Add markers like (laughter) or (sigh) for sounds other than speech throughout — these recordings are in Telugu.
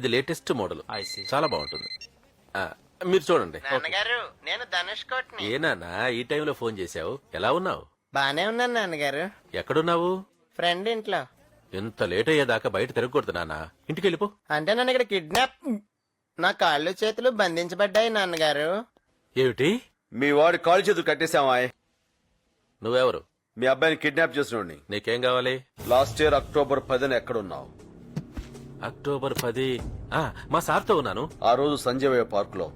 ఇది లేటెస్ట్ మోడల్. I see. చాలా బాగుంటుంది. ఆ, మీరు చూడండి. నాన్నగారు నేను ధనుష్ కోట్ని. ఏనానా ఈ టైంలో ఫోన్ చేశావు? ఎలా ఉన్నావు? బానే ఉన్నాను నాన్నగారు. ఎక్కడున్నావు? ఫ్రెండ్ ఇంట్లో. ఎంత లేట్ అయ్యేదాకా బయట తిరగకూడదు నాన్న. ఇంటికి వెళ్ళిపో. అంటే నన్ను ఇక్కడ కిడ్నాప్ నా కాళ్ళు చేతులు బంధించబడ్డాయి నాన్నగారు. ఏమిటి? మీ వాడి కాలు చేతులు కట్టేశామా నువ్వెవరు? మీ అబ్బాయిని కిడ్నాప్ చేసినోడిని నీకేం కావాలి? లాస్ట్ ఇయర్ అక్టోబర్ పదిన ఎక్కడున్నావు? అక్టోబర్ పది. ఆ, మా సార్తో ఉన్నాను. ఆ రోజు సంజయ్ పార్క్లో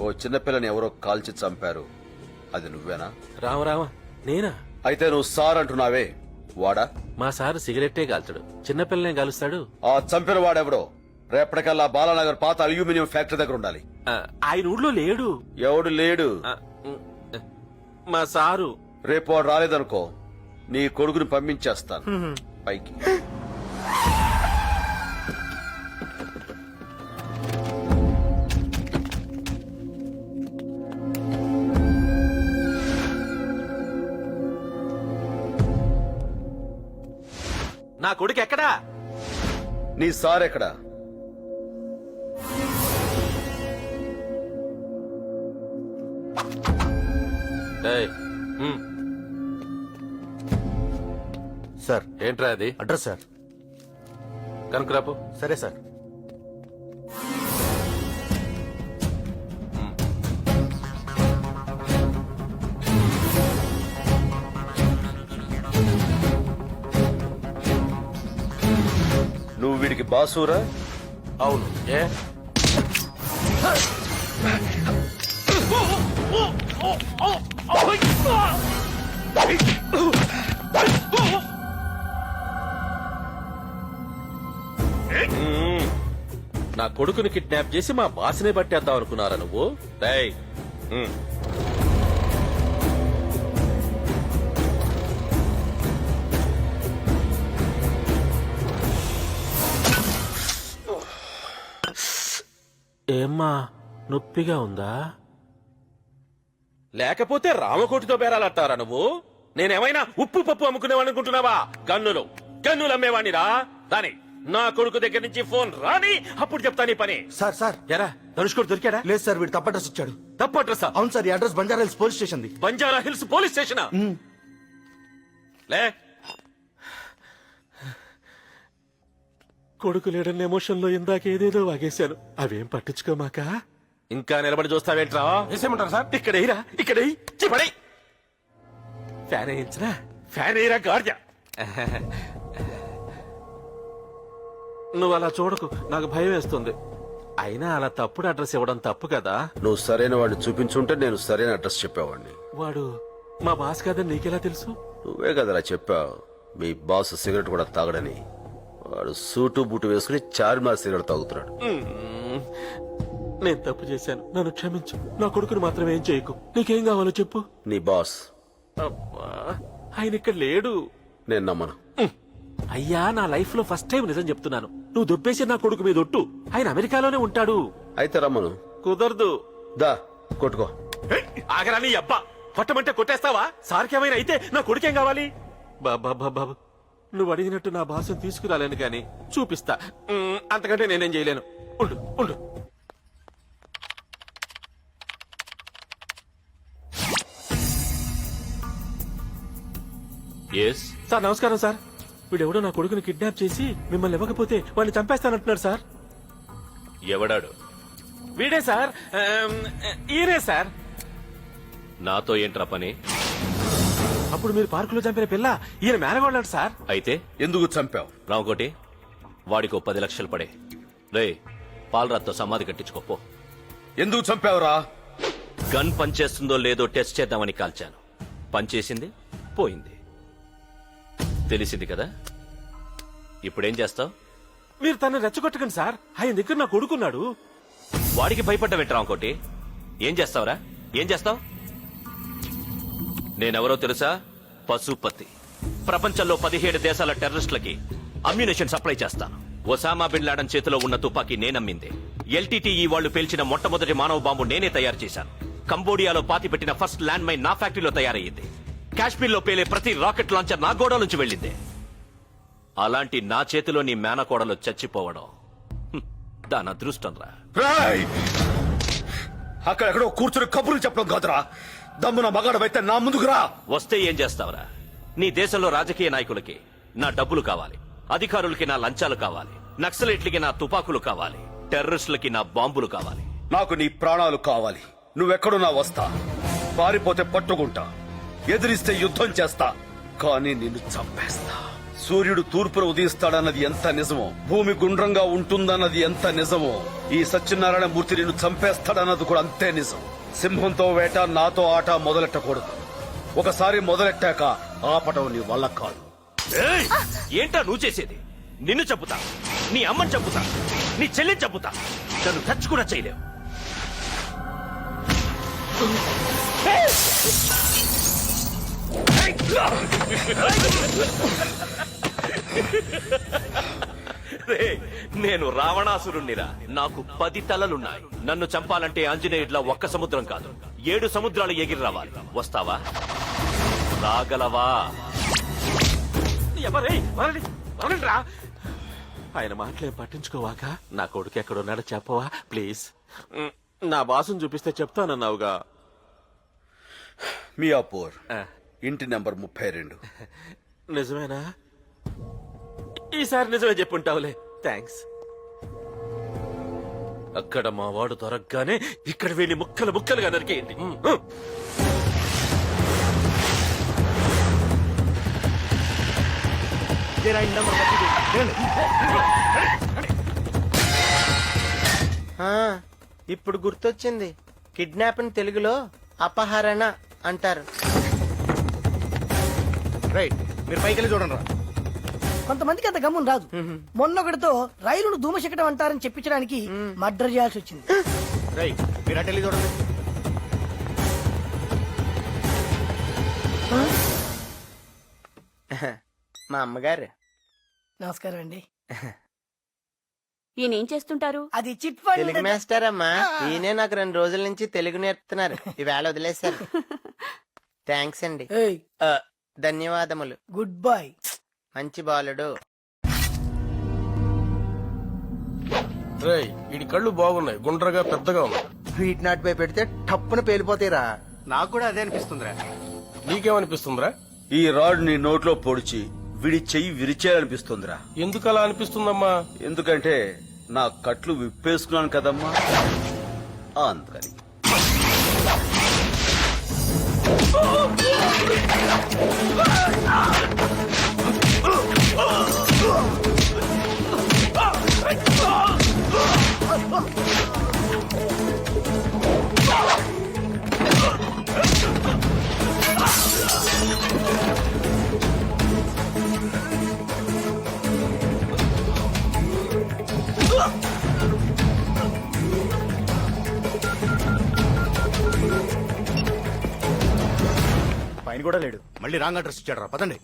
ఓ చిన్నపిల్లని ఎవరో కాల్చి చంపారు. అది నువ్వేనా? రామ రామ నేనా? అయితే నువ్వు సార్ అంటున్నావే. వాడా? మా సార్ సిగరెట్టే కాల్చడు చిన్నపిల్లనే కాలుస్తాడు ఆ చంపిన వాడెవడో? రేపటికల్లా బాలానగర్ పాత అల్యూమినియం ఫ్యాక్టరీ దగ్గర ఉండాలి. ఆ, ఆయన ఊళ్ళో లేడు. ఎవడు లేడు? ఆ, మా సారు. రేపు వాడు రాలేదనుకో నీ కొడుకుని పంపించేస్తాను. పైకి. నా కొడుకు ఎక్కడా? నీ సార్ ఎక్కడా? సార్. ఏంట్రా అది? Address sir. కనుకురాపు సరే సార్. బాసూరా? అవును ఏ? నా కొడుకుని కిడ్నాప్ చేసి మా బాసనే పట్టేద్దాం అనుకున్నారా నువ్వు? డై ఏమ్మా నొప్పిగా ఉందా? లేకపోతే రామకోటితో బేరాలంటారా నువ్వు? నేనేమైనా ఉప్పు పప్పు అమ్ముకునేవాడిని అనుకుంటున్నావా? గన్నులు. గన్నులు అమ్మేవాణ్ణిరా రాని. నా కొడుకు దగ్గర నుంచి ఫోన్ రాని. అప్పుడు చెప్తా నీ పని. Sir sir. ఎరా ధనుష్కోడు దొరికాడా? లేదు సార్ వీడు తప్ప అడ్రస్ ఇచ్చాడు. తప్పు అడ్రస్? అవును సార్ ఈ address Banjara Hills police station the Banjara Hills police station? లే కొడుకు లేడన్న ఎమోషన్లో ఇందాక ఏదేదో వాగేశాను. అవేం పట్టించుకోమాక? ఇంకా నిలబడి చూస్తావేంట్రా? వేసేయమంటారు సార్? ఇక్కడ ఎయిరా ఇక్కడ. ఫ్యాన్ వేయించరా? ఫ్యాన్ ఎయిరా గార్జ నువ్వు అలా చూడకు నాకు భయం వేస్తుంది. అయినా అలా తప్పుడు అడ్రస్ ఇవ్వడం తప్పు కదా? నువ్వు సరైన వాడిని చూపించుంటే నేను సరైన అడ్రస్ చెప్పేవాడిని. వాడు మా బాస్ కాదని నీకెలా తెలుసు? నువ్వే కదరా చెప్పావు. మీ బాస్ సిగరెట్ కూడా తాగడని. వాడు సూటు బూటు వేసుకుని చార్మినార్ సిగరెట్ తాగుతున్నాడు. నేను తప్పు చేశాను. నన్ను క్షమించు. నా కొడుకుని మాత్రం ఏం చేయకు. నీకేం కావాలో చెప్పు. నీ బాస్. అబ్బా, ఆయన ఇక్కడ లేడు. నేను నమ్మను. మ్మ్. అయ్యా నా లైఫ్లో ఫస్ట్ టైం నిజం చెప్తున్నాను. నువ్వు దొబ్బేసి నా కొడుకు మీద ఒట్టు. ఆయన అమెరికాలోనే ఉంటాడు. అయితే రమ్మను. కుదరదు. దా కొట్టుకో. హే, ఆగరా నీ అబ్బా. కొట్టమంటే కొట్టేస్తావా? సార్కేమైనా అయితే నా కొడుకేం కావాలి? బాబా బాబా నువ్వు అడిగినట్టు నా భాషను తీసుకురాలేను గాని చూపిస్తా. అంతకంటే నేనేం చేయలేను. ఉండు ఉండు. ఎస్ సార్ నమస్కారం సార్. వీడెవడో నా కొడుకుని కిడ్నాప్ చేసి మిమ్మల్ని ఇవ్వకపోతే వాడిని చంపేస్తానంటున్నాడు సార్. ఎవడాడు? వీడే సార్. ఆమ్, ఈయనే సార్. నాతో ఏంట్రా పని? అప్పుడు మీరు పార్కులో చంపిన పిల్ల ఈయన మేనగోళ్ళాడు సార్. అయితే? ఎందుకు చంపావు? రావుకోటి వాడికో పది లక్షలు పడే. రే పాలరాత్తో సమాధి కట్టించుకోపో ఎందుకు చంపావురా? గన్ పనిచేస్తుందో లేదో టెస్ట్ చేద్దామని కాల్చాను. పనిచేసింది పోయింది. తెలిసింది కదా? ఇప్పుడేం చేస్తావు? మీరు తనని రెచ్చగొట్టకండి సార్. ఆయన దగ్గర నా కొడుకున్నాడు. వాడికి భయపడ్డ రావుకోటి? ఏం చేస్తావురా? ఏం చేస్తావు? నేనెవరో తెలుసా? పశుపతి. ప్రపంచంలో పదిహేడు దేశాల టెర్రరిస్టులకి అమ్యునేషన్ సప్లై చేస్తాను. ఒసామా బిన్ లాడన్ చేతిలో ఉన్న తుపాకీ నేనమ్మింది. ఎల్టీటీఈ వాళ్ళు పేల్చిన మొట్టమొదటి మానవ బాంబు నేనే తయారు చేశాను. కంబోడియాలో పాతి పెట్టిన ఫస్ట్ ల్యాండ్ మైన్ నా ఫ్యాక్టరీలో తయారయ్యింది. కాశ్మీర్లో పేలే ప్రతి రాకెట్ లాంచర్ నా గోడ నుంచి వెళ్ళింది. అలాంటి నా చేతిలో నీ మేనకోడలు చచ్చిపోవడం. దాని అదృష్టం రా. అక్కడెక్కడో కూర్చుని కబుర్లు చెప్పడం కాదురా. దమ్మున మగాడవైతే నా ముందుకు రా. వస్తే ఏం చేస్తావురా? నీ దేశంలో రాజకీయ నాయకులకి నా డబ్బులు కావాలి. అధికారులకి నా లంచాలు కావాలి. నక్సలైట్లకి నా తుపాకులు కావాలి. టెర్రరిస్టులకి నా బాంబులు కావాలి. నాకు నీ ప్రాణాలు కావాలి. నువ్వెక్కడున్నా వస్తా. పారిపోతే పట్టుకుంటా. ఎదిరిస్తే యుద్ధం చేస్తా. కానీ నిన్ను చంపేస్తా. సూర్యుడు తూర్పున ఉదయిస్తాడన్నది ఎంత నిజమో భూమి గుండ్రంగా ఉంటుందన్నది ఎంత నిజమో ఈ సత్యనారాయణ మూర్తి నిన్ను చంపేస్తాడన్నది కూడా అంతే నిజం. సింహంతో వేట నాతో ఆట మొదలెట్టకూడదు. ఒకసారి మొదలెట్టాక ఆపటం నీ వల్ల కాదు! ఏంటా నువ్వు చేసేది? నిన్ను చంపుతా. నీ అమ్మని చంపుతా. నీ చెల్లిని చంపుతా. నన్ను టచ్ కూడా చేయలేవు. నేను రావణాసురుణ్ణిరా. నాకు పది తలలున్నాయి. నన్ను చంపాలంటే ఆంజనేయుడ్లా ఒక్క సముద్రం కాదు. ఏడు సముద్రాలు ఎగిరి రావాలి. వస్తావా? రాగలవా? ఆయన మాటలేం పట్టించుకోవాక నా కొడుకు ఎక్కడున్నాడో చెప్పవా ప్లీజ్? నా బాసును చూపిస్తే చెప్తానన్నావుగా. మియాపూర్ ఇంటి నెంబర్ ముప్పై రెండు. నిజమేనా? ఈసారి నిజమే చెప్పుంటావులే. థ్యాంక్స్. అక్కడ మా వాడు దొరకగానే ఇక్కడ వీడిని ముక్కలు ముక్కలుగా నరికేయండి. ఆ, ఇప్పుడు గుర్తొచ్చింది. కిడ్నాప్ అని తెలుగులో అపహరణ అంటారు. రైట్ మీరు పైకి వెళ్ళి చూడండి రా. కొంతమందికి అంత గమ్మున రాదు. మొన్నొకటితో రైలును ధూమశకటం అంటారని చెప్పించడానికి మర్డర్ చేయాల్సి వచ్చింది. చూడండి. (laughs) మా అమ్మగారు. నమస్కారం అండి. ఈయన ఏం చేస్తుంటారు? అది చిట్ తెలుగు మాస్టర్ అమ్మా ఈయనే నాకు రెండు రోజుల నుంచి తెలుగు నేర్పుతున్నారు. ఈవేళ వదిలేశారు. (laughs) థ్యాంక్స్ అండి. ధన్యవాదములు. Good boy. మంచి బాలుడు. రేయ్ వీడి కళ్ళు బాగున్నాయి. గుండ్రగా పెద్దగా ఉన్నాయి. స్వీట్ నాట్ పై పెడితే టప్పున పేలిపోతాయిరా. నాకు కూడా అదే అనిపిస్తుందిరా. నీకేమనిపిస్తుందిరా? ఈ రాడ్ నీ నోట్లో పొడిచి విడి చెయ్యి విరిచేయాలనిపిస్తుందిరా. ఎందుకు అలా అనిపిస్తుందమ్మా? ఎందుకంటే నా కట్లు విప్పేసుకున్నాను కదమ్మా. అందుకని. రాంగ్ అడ్రస్ ఇచ్చాడు రా పదండి.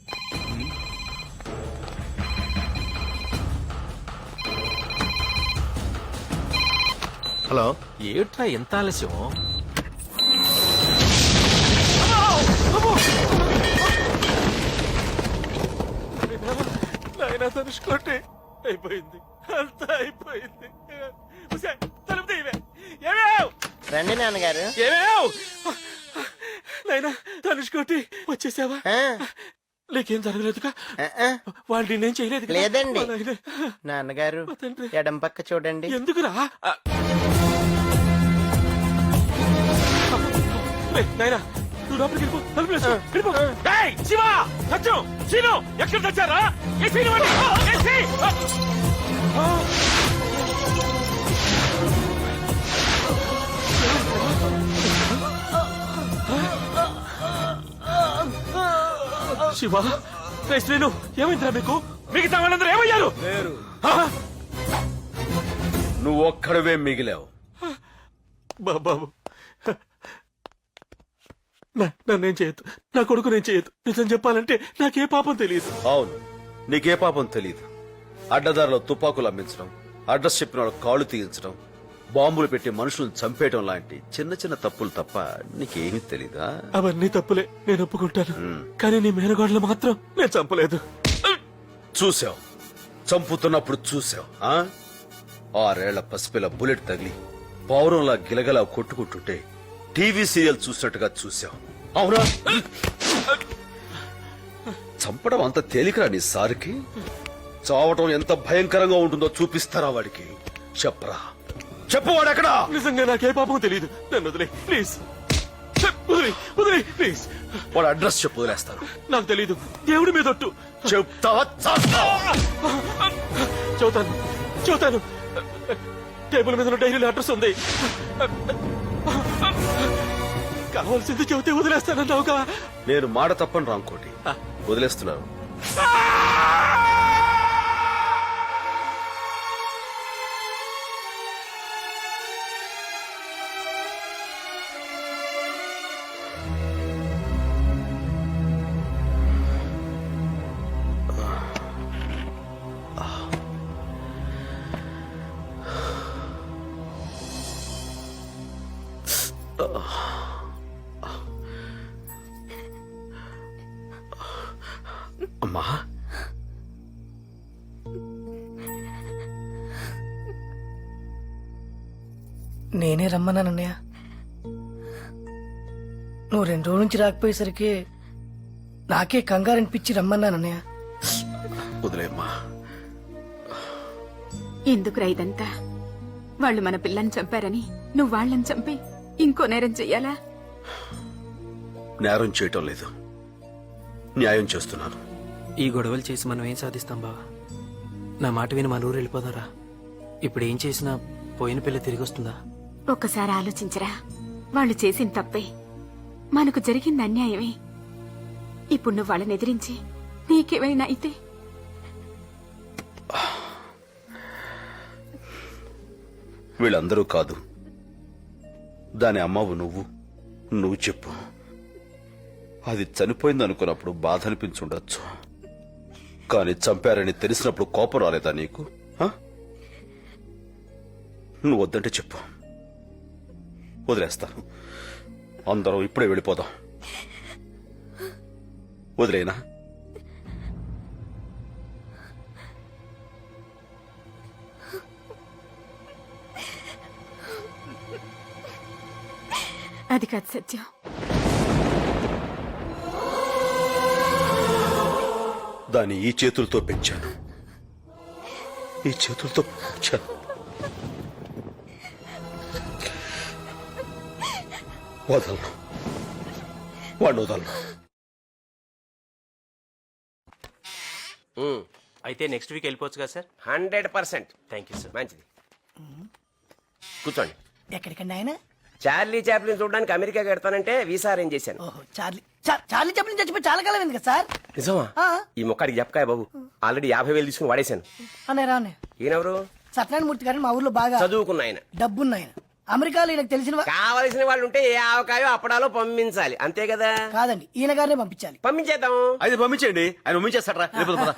హలో. ఏట్రా ఎంత ఆలస్యం? నాయనా అయిపోయింది. అంతా అయిపోయింది. తలుపు తీయవే. ఏమేవ్? రండి నాన్నగారు. ఏమేవ్? నాయనా తనుచుకోండి వచ్చేసావా నీకేం జరగలేదుగా. వాళ్ళు నేనేం చేయలేదు లేదండి. నాన్నగారు. ఎడం పక్క చూడండి ఎందుకురా నాయనా నువ్వు లోపలికి వెళ్ళిపో తలుపు వేసుకో. వెళ్ళిపో. ఏయ్, శివ సత్యం శీను ఎక్కడ తెచ్చారా ఏ శీను వాడి? ఏ శీ! శివ రే శ్రీను ఏమైందిరా మీకు? మిగతా వాళ్ళందరూ ఏమయ్యారు! నువ్వు ఒక్కడవే మిగిలావు. బాబాబు నన్నేం చేయొద్దు. నా కొడుకు నేను చేయొద్దు. నిజం చెప్పాలంటే నాకే పాపం తెలియదు. అవును. నీకే పాపం తెలీదు. అడ్డదారిలో తుపాకులు అమ్మించడం అడ్రస్ చెప్పిన వాళ్ళ కాళ్ళు తీయించడం బాంబులు పెట్టి మనుషులను చంపేయడం లాంటి చిన్న చిన్న తప్పులు తప్ప నీకేమీ తెలీదా? అవన్నీ తప్పులే. నేను ఒప్పుకుంటాను. కానీ నీ మేనగోడలు మాత్రం నేను చంపలేదు. చూసావు. చంపుతున్నప్పుడు చూసావు ఆ? ఆరేళ్ళ పసిపిల్ల బుల్లెట్ తగిలి పౌరంలా గిలగలా కొట్టుకుంటుంటే టీవీ సీరియల్ చూసినట్టుగా చూశావు అవునా? చంపడం అంత తేలికరా నీ సారికి? చావటం ఎంత భయంకరంగా ఉంటుందో చూపిస్తారా వాడికి? చెప్పరా. చెప్పు వాడెక్కడా నిజంగా నాకే పాపం తెలియదు నన్ను వదిలే ప్లీజ్. వదిలే వదిలే ప్లీజ్. వాడు అడ్రస్ చెప్పు వదిలేస్తాను. నాకు తెలియదు దేవుడి మీద ఒట్టు. చెప్తావా? చదువుతాను చదువుతాను టేబుల్ మీద డైరీలో అడ్రస్ ఉంది. కావాల్సింది చెబితే వదిలేస్తానన్నావుగా. నేను మాట తప్పని రాంకోటి. వదిలేస్తున్నాను. అమ్మా? నేనే రమ్మన్నానన్నయ్య. నువ్వు రెండు రోజుల నుంచి రాకపోయేసరికి నాకే కంగారు అనిపించి రమ్మన్నానన్నయ్య. వదిలేమ్మా. ఎందుకురా ఇదంతా? వాళ్ళు మన పిల్లని చంపారని నువ్వు వాళ్ళని చంపి ఇంకో నేరం చెయ్యాలా? నేరం చేయటం లేదు. న్యాయం చేస్తున్నాను. ఈ గొడవలు చేసి మనం ఏం సాధిస్తాం బావా? నా మాట విని మన ఊరు వెళ్ళిపోదారా. ఇప్పుడు ఏం చేసినా పోయిన పిల్ల తిరిగి వస్తుందా? ఒక్కసారి ఆలోచించరా. వాళ్ళు చేసిన తప్పే. మనకు జరిగింది అన్యాయమే. ఇప్పుడు నువ్వు వాళ్ళని ఎదిరించి నీకేమైనా అయితే. వీళ్ళందరూ కాదు. దాని అమ్మవు నువ్వు. నువ్వు చెప్పు. అది చనిపోయిందనుకున్నప్పుడు బాధ అనిపించుండొచ్చు కానీ చంపారని తెలిసినప్పుడు కోపం రాలేదా నీకు? నువ్వు వద్దంటే చెప్పు. వదిలేస్తాను. అందరం ఇప్పుడే వెళ్ళిపోదాం. వదిలేనా? అది కాదు సత్యం. దాన్ని ఈ చేతులతో పెంచాను. ఈ చేతులతో పెంచాను. వదలను. వాడిని వదలను. అయితే నెక్స్ట్ వీక్ వెళ్ళిపోవచ్చు కదా sir? Hundred percent. Thank you sir. మంచిది. కూర్చోండి. ఎక్కడికండి ఆయన? చార్లీ చాప్లిన్ చూడడానికి అమెరికా కడతానంటే వీసా అరేంజ్ చేశాను. ఓహో చార్లీ చా- చార్లీ చెప్పిన చచ్చిపోయి చాలా కాలం అయింది కదా సార్? నిజమా? ఆ. ఈ మొక్కడికి చెప్పకాయ బాబు. ఆల్రెడీ యాభై వేలు తీసుకుని వాడేశాను. ఈయనెవరు? సత్యనారాయణ మూర్తి గారిని మా ఊర్లో బాగా చదువుకున్న ఆయన డబ్బున్న ఆయన అమెరికాలో ఈయనకు తెలిసిన వా- కావలసిన వాళ్ళు ఉంటే ఏ ఆవకాయో అప్పడాలో పంపించాలి. అంతే కదా? కాదండి ఈయన గారినే పంపించాలి. పంపించేద్దాం. అయితే పంపించండి ఆయన పంపించేస్తాడరా.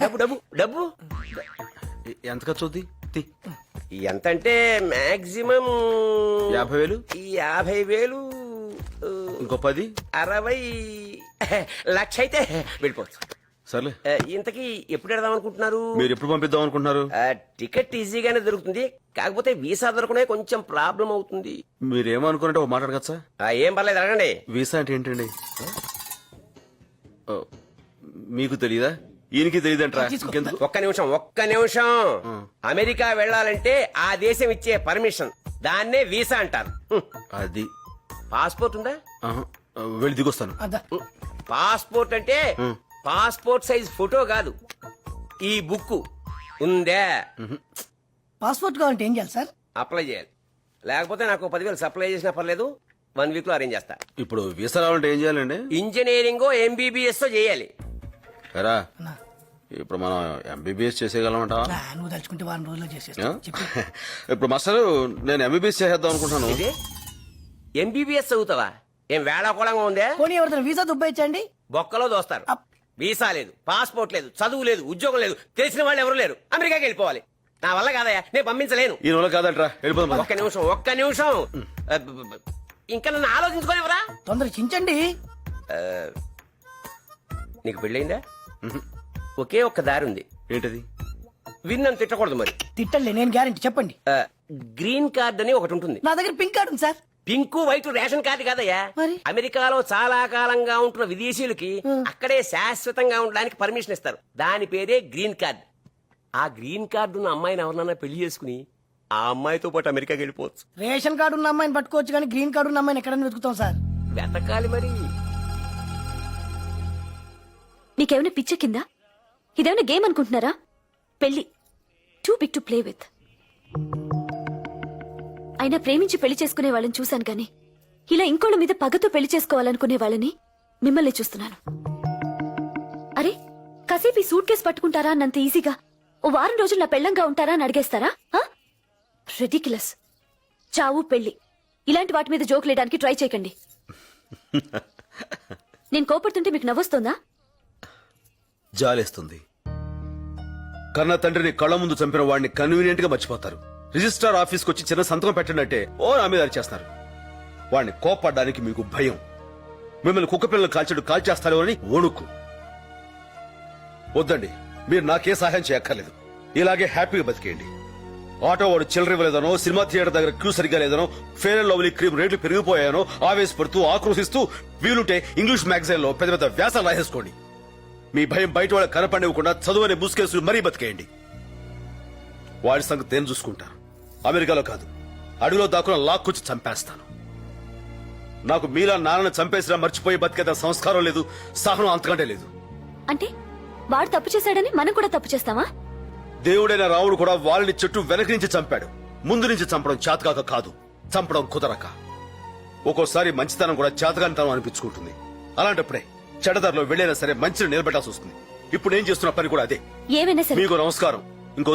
డబ్బు డబ్బు డబ్బు. ఎంత ఖర్చు అవుద్ది. ఎంత అంటే మాక్సిమం యాభై వేలు? ఈ యాభై వేలు ఇంకో పది? అరవై లక్ష అయితే వెళ్ళిపోవచ్చు. సర్లే. ఇంతకీ ఎప్పుడు వెడదాం అనుకుంటున్నారు? మీరు ఎప్పుడు పంపిద్దాం అనుకుంటున్నారు? టికెట్ ఈజీగానే దొరుకుతుంది కాకపోతే వీసా దొరకనే కొంచెం ప్రాబ్లం అవుతుంది. మీరేమనుకున్నట్టు ఒక మాట్లాడగచ్చా ఏం పర్లేదు అడగండి. వీసా అంటే ఏంటండి? మీకు తెలియదా ఈయనకి తెలియదంటరా. ఇంకెందుకు? ఒక్క నిమిషం ఒక్క నిమిషం. అమెరికా వెళ్ళాలంటే ఆ దేశం ఇచ్చే పర్మిషన్. దాన్నే వీసా అంటారు. హ్మ్. అది. పాస్పోర్ట్ ఉందా? ఆహా. వెళ్ళి దిగొస్తాను. హ్మ్. పాస్పోర్ట్ అంటే పాస్పోర్ట్ సైజ్ ఫోటో కాదు. ఈ బుక్ ఉందే. పాస్పోర్ట్ కావాలంటే ఏం చేయాలి సార్? అప్లై చేయాలి. లేకపోతే నాకు పదివేలు సప్లై చేసినా పర్లేదు వన్ వీక్లో అరేంజ్ చేస్తా. ఇప్పుడు వీసా రావాలంటే ఏం చేయాలండి? ఇంజనీరింగ్ ఎంబీబీఎస్ చేయాలి. ఎరా అన్నా, ఇప్పుడు మనం ఎంబీబీఎస్ చేసేయగలమంట? నా, నువ్వు తలుచుకుంటే వారం రోజుల్లో చేసేస్తా. చెప్పు. (laughs) ఇప్పుడు మాస్టర్ నేను ఎంబీబీఎస్ చేసేద్దాం అనుకుంటున్నాను. ఇది ఎంబీబీఎస్ చదువుతావా? ఏం వేళాకోళంగా ఉందే? పోనీ ఎవరితో వీసా దుబ్బాయించండి బొక్కలో దోస్తారు. అప్. వీసా లేదు పాస్పోర్ట్ లేదు చదువు లేదు ఉద్యోగం లేదు తెలిసిన వాళ్ళు ఎవరు లేరు. అమెరికాకి వెళ్ళిపోవాలి. నా వల్ల కాదయ్యా నేను పంపించలేను. ఈ నెల కాదంట్రా వెళ్ళిపోదాం పద. ఒక్క నిమిషం ఒక్క నిమిషం. ఇంకా నన్ను ఆలోచించుకోనివరా తొందర చించండి. నీకు పెళ్ళైందా ఒకే ఒక్క దారి ఉంది. ఏంటది? విన్ అని తిట్టకూడదు మరి. తిట్టలే నేను గ్యారంటీ చెప్పండి. ఆ, గ్రీన్ కార్డ్ అని ఒకటి ఉంటుంది. నా దగ్గర పింక్ కార్డు ఉంది sir. Pink white ration card కాదయ్యా. మరి? అమెరికాలో చాలా కాలంగా ఉంటున్న విదేశీయులకి అక్కడే శాశ్వతంగా ఉండడానికి పర్మిషన్ ఇస్తారు. దాని పేరే గ్రీన్ కార్డ్. ఆ గ్రీన్ కార్డు ఉన్న అమ్మాయిని ఎవరినన్నా పెళ్ళి చేసుకుని ఆ అమ్మాయితో పాటు అమెరికాకి వెళ్ళిపోవచ్చు. రేషన్ కార్డు ఉన్న అమ్మాయిని పట్టుకోవచ్చు కానీ గ్రీన్ కార్డు ఉన్న అమ్మాయిని ఎక్కడైనా వెతుకుతాం సార్. వెతకాలి మరి. నీకేమైనా పిచ్చ కింద? ఇదేమైనా గేమ్ అనుకుంటున్నారా? పెళ్ళి too big to play with. అయినా ప్రేమించి పెళ్ళి చేసుకునే వాళ్ళని చూశాను గాని ఇలా ఇంకోళ్ళ మీద పగతో పెళ్ళి చేసుకోవాలనుకునే వాళ్ళని మిమ్మల్ని చూస్తున్నాను. అరే కాసేపు ఈ సూట్ కేసు పట్టుకుంటారా అన్నంత ఈజీగా? ఓ వారం రోజులు నా పెళ్ళంగా ఉంటారా అని అడిగేస్తారా? రెడిక్యులస్ చావు పెళ్ళి ఇలాంటి వాటి మీద జోక్ లేయడానికి ట్రై చేయకండి. (laughs) నేను కోపడుతుంటే మీకు నవ్వొస్తుందా? జాలేస్తుంది. కన్న తండ్రిని కళ్ళ ముందు చంపిన వాడిని కన్వీనియంట్గా మర్చిపోతారు. రిజిస్ట్రార్ ఆఫీస్కి వచ్చి చిన్న సంతకం పెట్టండి అంటే ఓ నా మీద చేస్తారు వాడిని కోపడడానికి మీకు భయం. మిమ్మల్ని కుక్క పిల్లలు కాల్చడు కాల్చేస్తారో అని వణుకు. వద్దండి మీరు నాకే సహాయం చేయక్కర్లేదు. ఇలాగే హ్యాపీగా బతికేయండి. ఆటో వాడు చిల్లర ఇవ్వలేదనో సినిమా థియేటర్ దగ్గర క్యూ సరిగా లేదనో ఫేర్ అండ్ లవ్లీ క్రీమ్ రేట్లు పెరిగిపోయానో ఆవేశపడుతూ ఆక్రోశిస్తూ వీలుంటే ఇంగ్లీష్ మ్యాగజైన్లో పెద్ద పెద్ద వ్యాసాలు రాసేసుకోండి. మీ భయం బయట వాళ్ళ కనపడివ్వకుండా చదువునే బుస్కేసులు మరీ బతికేయండి. వాడి సంగతి నేను చూసుకుంటా. అమెరికాలో కాదు. అడవిలో దాక్కున లాక్కొచ్చి చంపేస్తాను. నాకు మీలా నాన్నను చంపేసినా మర్చిపోయి బతికేత సంస్కారం లేదు సహనం అంతకంటే లేదు. అంటే వాడు తప్పు చేశాడని మనం కూడా తప్పు చేస్తావా దేవుడైన రాముడు కూడా వాళ్ళని చెట్టు వెనక నుంచి చంపాడు. ముందు నుంచి చంపడం చేతకాక కాదు చంపడం కుదరక. ఒక్కోసారి మంచితనం కూడా చేతకానితనం అనిపించుకుంటుంది. అలాంటప్పుడే చెడదారిలో వెళ్ళైనా సరే మంచిని నిలబెట్టాల్సి వస్తుంది. ఇప్పుడు నేను చేస్తున్న పని కూడా అదే. ఏమైనా సరే. మీకు నమస్కారం. ఇంక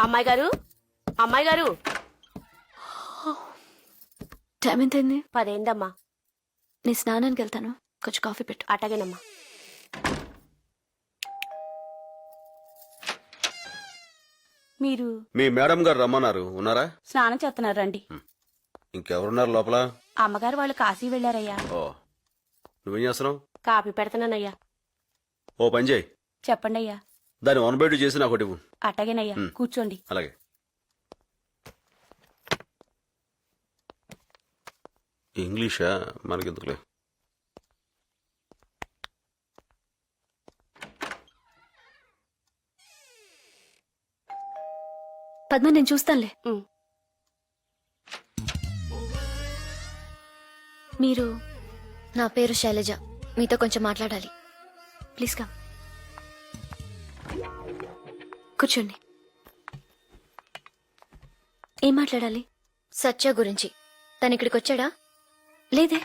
అమ్మాయి గారు? అమ్మాయి గారు? టైం ఎంతైంది? పదేందమ్మా. నేను స్నానానికి వెళ్తాను. కొంచెం కాఫీ పెట్టు. అటగేనమ్మా మీరు మీ మేడం గారు రమ్మన్నారు. ఉన్నారా? స్నానం చేస్తున్నారు రండి. ఇంకెవరున్నారు లోపల? అమ్మగారు వాళ్ళు కాశీ వెళ్ళారయ్యా. ఓ. నువ్వేం చేస్తున్నావు? కాపీ పెడతానయ్యా ఓ పని చేయి. చెప్పండి అయ్యా దాన్ని వన్ బై టూ చేసి నాకు ఒకటి ఇవ్వు. మ్. కూర్చోండి. అలాగే. ఇంగ్లీషా? మనకెందుకులే? పద్మ నేను చూస్తానులే. మీరు నా పేరు శైలజ. మీతో కొంచెం మాట్లాడాలి. Please come. కూర్చోండి. ఏం మాట్లాడాలి? సత్య గురించి. తను ఇక్కడికి వచ్చాడా? లేదే.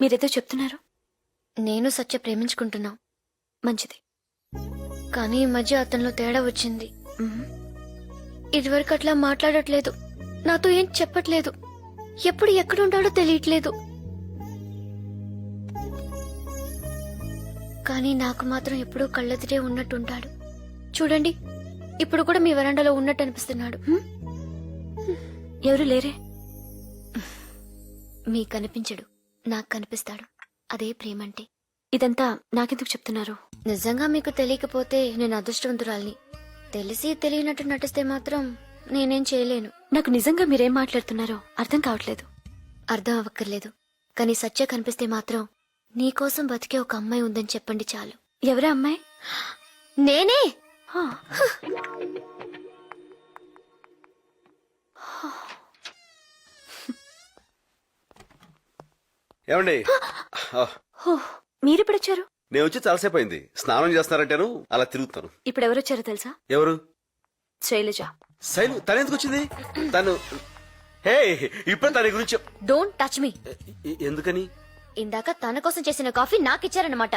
మీరేదో చెప్తున్నారు? నేను సత్య ప్రేమించుకుంటున్నాం. మంచిది. కానీ ఈ మధ్య అతనిలో తేడా వచ్చింది. ఇదివరకు అట్లా మాట్లాడట్లేదు. నాతో ఏం చెప్పట్లేదు. ఎప్పుడు ఎక్కడుంటాడో తెలియట్లేదు. కానీ నాకు మాత్రం ఎప్పుడూ కళ్ళెదిరే ఉన్నట్టుంటాడు. చూడండి ఇప్పుడు కూడా మీ వరండాలో ఉన్నట్టు అనిపిస్తున్నాడు ఎవరు లేరే? మీకు కనిపించడు నాకు కనిపిస్తాడు అదే ప్రేమంటే. ఇదంతా నాకెందుకు చెప్తున్నారు? నిజంగా మీకు తెలియకపోతే నేను అదృష్టవంతురాల్ని. తెలిసి తెలియనట్టు నటిస్తే మాత్రం నేనేం చేయలేను. నాకు నిజంగా మీరేం మాట్లాడుతున్నారో అర్థం కావట్లేదు. అర్థం అవ్వక్కర్లేదు. కానీ సత్య కనిపిస్తే మాత్రం నీకోసం బతికే ఒక అమ్మాయి ఉందని చెప్పండి చాలు. ఎవరా అమ్మాయి? నేనే. ఏమండి? ఆ, హో, మీరెప్పుడొచ్చారు? నేను వచ్చి చాలాసేపు అయింది స్నానం చేస్తున్నారంటేను అలా తిరుగుతాను ఇప్పుడు ఎవరొచ్చారో తెలుసా? ఎవరు? శైలజ. శైలు తను ఎందుకు వచ్చింది తను హే ఇప్పుడు తన గురించి డోంట్ టచ్ మీ ఎందుకని? ఇందాక తన కోసం చేసిన కాఫీ నాకు ఇచ్చారన్నమాట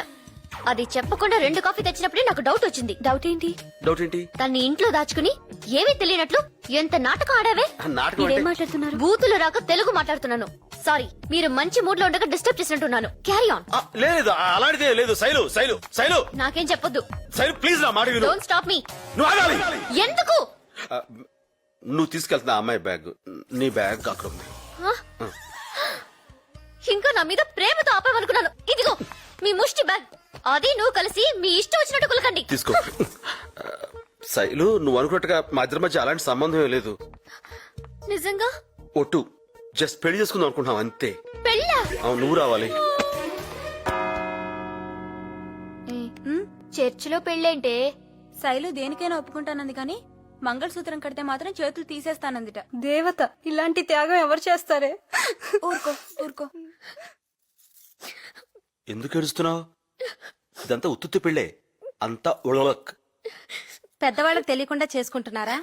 అది చెప్పకుండా రెండు కాఫీ తెచ్చినప్పుడే నాకు డౌట్ వచ్చింది. డౌట్ ఏంటి? డౌట్ ఏంటి? తన్ని ఇంట్లో దాచుకుని ఏమీ తెలియనట్లు ఎంత నాటకం ఆడావే? నాటకం మీరేం అంటే మాట్లాడుతున్నారు? బూతులు రాక తెలుగు మాట్లాడుతున్నాను. సారీ మీరు మంచి మూడ్లో ఉండగా డిస్టర్బ్ చేసినట్టున్నాను. క్యారీ ఆన్ ఆ, లేదు ఆ, అలాంటిదే లేదు. శైలు శైలు శైలు. నాకేం చెప్పొద్దు. శైలు ప్లీజ్ నా మాట విను. డోంట్ స్టాప్ మీ నువ్వు ఆగాలి. ఎందుకు? ఆ, నువ్వు తీసుకెళ్తున్న ఆ అమ్మాయి బ్యాగ్ నీ బ్యాగ్ అక్కడ ఉంది. ఆ? ఇంకా నా మీద ప్రేమతో ఆపేమనుకున్నాను ఇదిగో మీ ముష్టి బ్యాగ్. అది నువ్వు కలిసి మీ ఇష్టం వచ్చినట్టు కులకండి. తీసుకో. శైలు నువ్వు అనుకున్నట్టుగా మా ఇద్దరి మధ్య అలాంటి సంబంధం ఏం లేదు. నిజంగా? ఒట్టు. జస్ట్ పెళ్ళి చేసుకుందాం అనుకుంటున్నాం అంతే. పెళ్ళా? అవును నువ్వు రావాలి. చర్చిలో పెళ్ళేంటే? శైలు దేనికైనా ఒప్పుకుంటానంది కానీ మంగళసూత్రం కడితే మాత్రం చేతులు తీసేస్తానందిట. దేవత ఇలాంటి త్యాగం ఎవరు చేస్తారే? ఊరుకో ఊరుకో. ఎందుకు ఏడుస్తున్నావు? ఇదంతా ఉత్తుత్తి పెళ్ళే. అంతా ఉళలక్ పెద్దవాళ్ళకి తెలియకుండా చేసుకుంటున్నారా?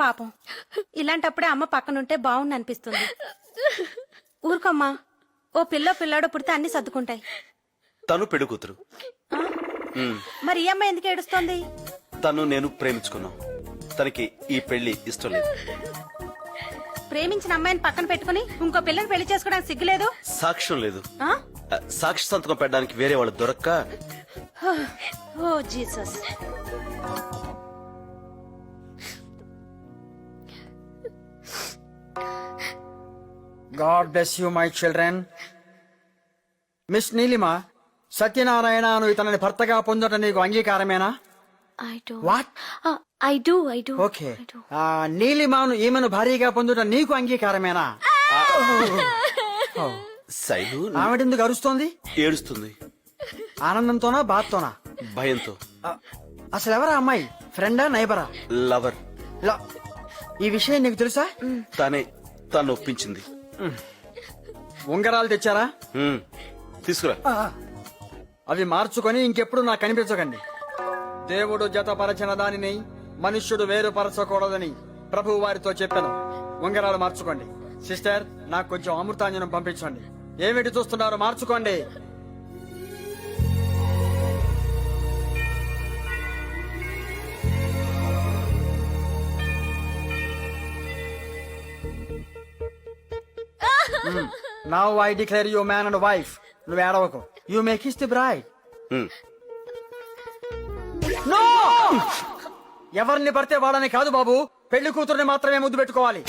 పాపం. ఇలాంటప్పుడే అమ్మ పక్కనుంటే బాగుండి అనిపిస్తుంది. ఊరుకోమ్మా. ఓ పిల్ల పిల్లాడో పుడితే అన్ని సర్దుకుంటాయి. తను పెళ్ళి కూతురు. మరి ఈ అమ్మాయి ఎందుకు ఏడుస్తోంది? తను నేను ప్రేమించుకున్నాం. తనకి ఈ పెళ్ళి ఇష్టం లేదు. ప్రేమించిన అమ్మాయిని పక్కన పెట్టుకుని ఇంకో పిల్లని పెళ్ళి చేసుకోవడానికి సిగ్గులేదు? సాక్ష్యం లేదు. ఆ? ఆ, సాక్షి సంతకం పెట్టడానికి వేరే వాళ్ళు దొరక్క? ఓ Jesus. God bless you my children. Miss Neelima Satyanarayana నువ్వు ఇతనిని భర్తగా పొందటం నీకు అంగీకారమేనా? I do what I do I do okay ఆ, నీలిమాను ఈమెను భారీగా పొందుట నీకు అంగీకారమేనా? శైలు ఆవిడెందుకు అరుస్తోంది? ఏడుస్తుంది. ఆనందంతోనా బాధతోనా? భయంతో. అసలు ఎవరా అమ్మాయి? ఫ్రెండా నైబరా? లవర్. లా- ఈ విషయం నీకు తెలుసా? తనే తను ఒప్పించింది. ఉంగరాలు తెచ్చారా? తీసుకురా. అవి మార్చుకొని ఇంకెప్పుడు నాకు కనిపించకండి. దేవుడు జతపరచిన దానిని మనుష్యుడు వేరుపరచకూడదని ప్రభు వారితో చెప్పాను. ఉంగరాలు మార్చుకోండి. సిస్టర్ నాకు కొంచెం అమృతాంజనం పంపించండి. ఏమిటి చూస్తున్నారు? మార్చుకోండి. Now I declare you man and wife నువ్వు ఏడవకు. You make his the bride ఎవరిని పడితే వాళ్ళని కాదు బాబు. పెళ్ళి కూతుర్ని మాత్రమే ముద్దు పెట్టుకోవాలి.